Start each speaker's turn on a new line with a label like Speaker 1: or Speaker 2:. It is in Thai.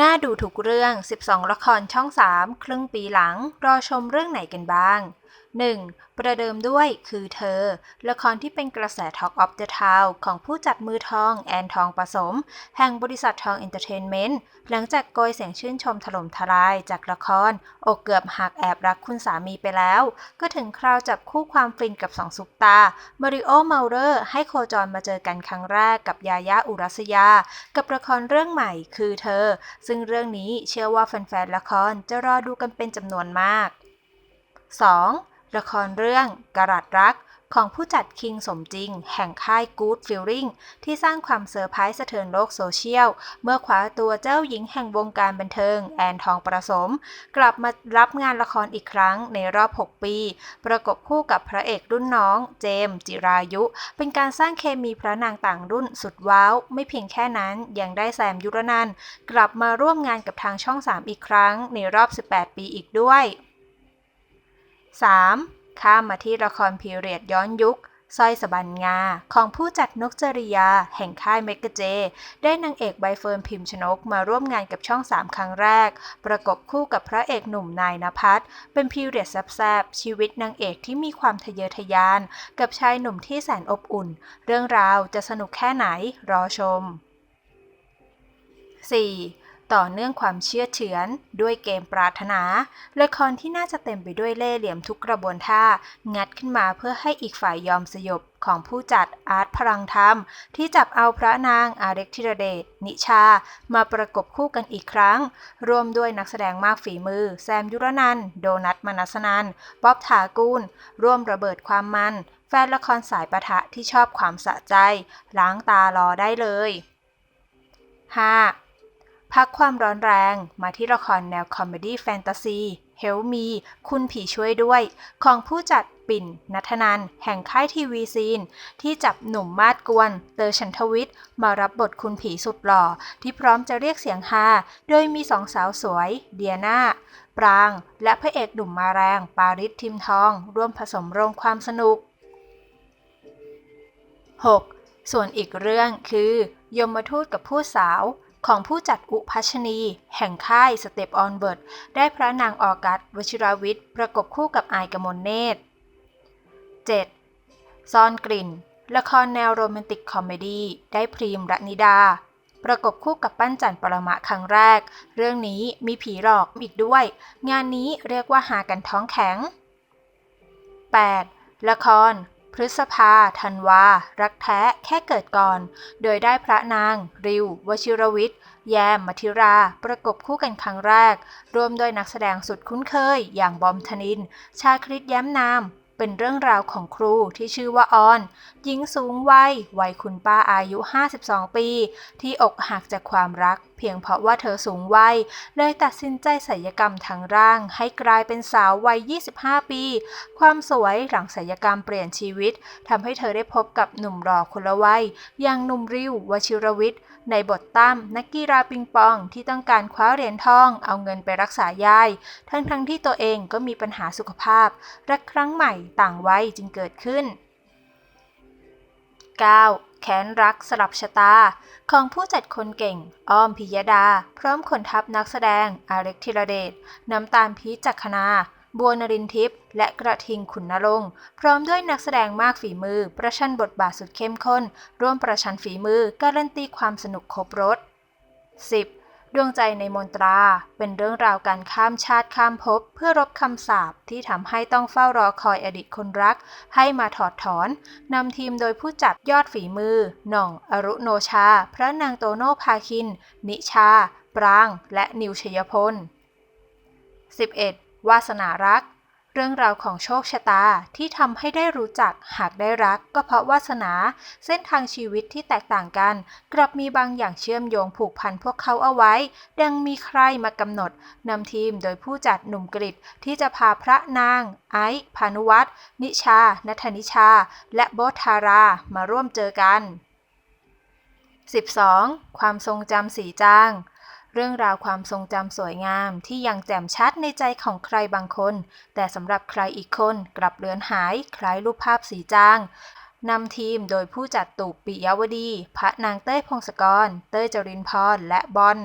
Speaker 1: น่าดูทุกเรื่อง 12 ละครช่อง 3 ครึ่งปีหลัง รอชมเรื่องไหนกันบ้าง 1. ประเดิมด้วยคือเธอ ละครที่เป็นกระแส Talk of the Town ของผู้จัดมือทอง แอนทองประสม แห่งบริษัททองเอนเตอร์เทนเมนต์ หลังจากโกยเสียงชื่นชมถล่มทลายจากละคร อกเกือบหักแอบรักคุณสามีไปแล้ว ก็ถึงคราวจับคู่ความฟินกับสองซุปตา มาริโอเมาเลอร์ให้โคจรมาเจอกันครั้งแรกกับยายาอุรัสยา กับละครเรื่องใหม่คือเธอ ซึ่งเรื่องนี้เชื่อว่าแฟนๆละครจะรอดูกันเป็นจำนวนมาก 2. ละครเรื่องกรัดรักของผู้จัดคิงสมจริง แห่งค่าย Good Feeling ที่สร้างความเซอร์ไพรส์สะเทือนโลกโซเชียล เมื่อคว้าตัวเจ้าหญิงแห่งวงการบันเทิง แอนทองประสม กลับมารับงานละครอีกครั้งในรอบ 6 ปี ประกบคู่กับพระเอกรุ่นน้อง เจมส์จิรายุ เป็นการสร้างเคมีพระนางต่างรุ่นสุดว้าว ไม่เพียงแค่นั้นยังได้แซมยุรนันกลับมาร่วมงานกับทางช่อง 3 อีกครั้งในรอบ 18 ปีอีกด้วย 3. ข้ามมาที่ละครพีเรียดย้อนยุคสร้อยสบันงา ของผู้จัดนกจริยา แห่งค่ายเมกเจ ได้นางเอกใบเฟิร์นพิมพ์ชนกมาร่วมงานกับช่อง 3 ครั้งแรก ประกบคู่กับพระเอกหนุ่มนายนภัสเป็นพีเรียดแซบๆ ชีวิตนางเอกที่มีความทะเยอทะยาน กับชายหนุ่มที่แสนอบอุ่น เรื่องราวจะสนุกแค่ไหนรอชม 4. ต่อเนื่องความเชื่อเฉือน ด้วยเกมปรารถนา ละครที่น่าจะเต็มไปด้วยเล่ห์เหลี่ยมทุกกระบวนท่า งัดขึ้นมาเพื่อให้อีกฝ่ายยอมสยบของผู้จัดอาร์ตพลังธรรม ที่จับเอาพระนางอาเร็กธิรเดช นิชา มาประกบคู่กันอีกครั้ง รวมด้วยนักแสดงมากฝีมือ แซมยุรนัน โดนัทมนัสนันป๊อบถากูล ร่วมระเบิดความมัน แฟนละครสายปะทะที่ชอบความสะใจ ล้างตารอได้เลย 5. พักความร้อนแรงมาที่ละครแนวคอมเมดี้แฟนตาซีเฮลมี คุณผีช่วยด้วย ของผู้จัดปิ่น นัทนัน แห่งค่ายทีวีซีน ที่จับหนุ่มมาดกวน เตอร์ชันทวิทย์ มารับบทคุณผีสุดหล่อ ที่พร้อมจะเรียกเสียงฮา โดยมีสองสาวสวย เดียนาปราง และพระเอกหนุ่มมาแรง ปาริสทิมทอง ร่วมผสมโรงความสนุก 6. ส่วนอีกเรื่องคือ ยมทูตกับผู้สาว ของผู้จัดอุพัชนี แห่งค่ายสเตปออนเบิร์ดได้พระนางออกัสวชิราวิทย์ประกบคู่กับอายกมลเนตร 7. ซ่อนกลิ่น ละครแนวโรแมนติกคอมเมดี้ได้พรีมรนิดา ประกบคู่กับปั้นจันปรมะครั้งแรก เรื่องนี้มีผีหลอกอีกด้วย งานนี้เรียกว่าหากันท้องแข็ง 8. ละคร พฤษภา ธันวา รักแท้แค่เกิดก่อน โดยได้พระนาง ริว วชิรวิทย์ แยมมัธิรา ประกบคู่กันครั้งแรกรวมโดยนักแสดงสุดคุ้นเคย อย่างบอมธนิน ชาคริตแย้มนาม เป็นเรื่องราวของครูที่ชื่อว่าออน หญิงสูงวัย วัยคุณป้าอายุ 52 ปี ที่อกหักจากความรัก พียงเพราะว่าเธอสูงวัย เลยตัดสินใจศัลยกรรมทางร่าง ให้กลายเป็นสาววัย 25 ปี ความสวยหลังศัลยกรรมเปลี่ยนชีวิตทำให้เธอได้พบกับหนุ่มหล่อคนละวัย อย่างหนุ่มริววชิรวิทย์ ในบทตั้มนักกีฬาปิงปองที่ต้องการคว้าเหรียญทอง เอาเงินไปรักษายาย ทั้งๆทที่ตัวเองก็มีปัญหาสุขภาพ รักครั้งใหม่ต่างวัยจึงเกิดขึ้น 9. แค้นรักสลับชะตา ของผู้จัดคนเก่ง อ้อมพิยดา พร้อมคนทัพนักแสดงอาเร็กธิรเดชน้ำตาลพีจักคณาบัวนรินทิพย์และกระทิงขุนนรงค์พร้อมด้วยนักแสดงมากฝีมือ ประชันบทบาทสุดเข้มข้น ร่วมประชันฝีมือ การันตีความสนุกครบรถ 10. ดวงใจในมนตราเป็นเรื่องราวการข้ามชาติข้ามภพเพื่อรบคำสาปที่ทำให้ต้องเฝ้ารอคอยอดีตคนรัก ให้มาถอดถอนนำทีมโดยผู้จัดยอดฝีมือ หน่อง อรุโนชา พระนางโตโนภาคิน นิชา ปราง และนิวชยพล 11. วาสนารัก เรื่องราวของโชคชะตาที่ทำให้ได้รู้จักหากได้รัก ก็เพราะวาสนา เส้นทางชีวิตที่แตกต่างกัน กลับมีบางอย่างเชื่อมโยงผูกพันพวกเขาเอาไว้ ดังมีใครมากำหนดนำทีมโดยผู้จัดหนุ่มกริตที่จะพาพระนาง ไอซ์พานุวัตรนิชา นัทนิชา และโบทธารามาร่วมเจอกัน 12. ความทรงจำสีจาง เรื่องราวความทรงจำสวยงามที่ยังแจ่มชัดในใจของใครบางคน แต่สำหรับใครอีกคนกลับเลือนหายคล้ายรูปภาพสีจางนำทีมโดยผู้จัดตูปปิยวดี พระนางเต้ยพงศกร เต้ยจรินพร และบอล